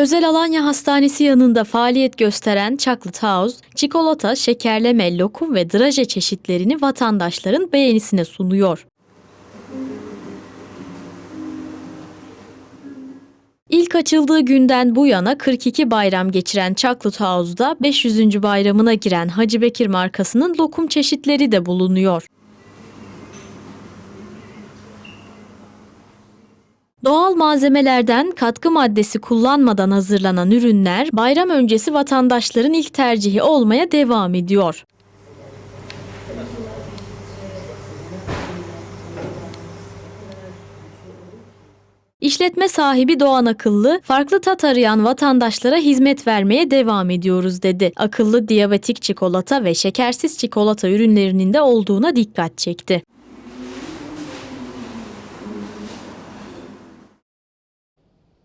Özel Alanya Hastanesi yanında faaliyet gösteren Chocolate House, çikolata, şekerleme, lokum ve draje çeşitlerini vatandaşların beğenisine sunuyor. İlk açıldığı günden bu yana 42 bayram geçiren Chocolate House'da 500. bayramına giren Hacı Bekir markasının lokum çeşitleri de bulunuyor. Doğal malzemelerden katkı maddesi kullanmadan hazırlanan ürünler bayram öncesi vatandaşların ilk tercihi olmaya devam ediyor. İşletme sahibi Doğan Akıllı, farklı tat arayan vatandaşlara hizmet vermeye devam ediyoruz dedi. Akıllı diyabetik çikolata ve şekersiz çikolata ürünlerinin de olduğuna dikkat çekti.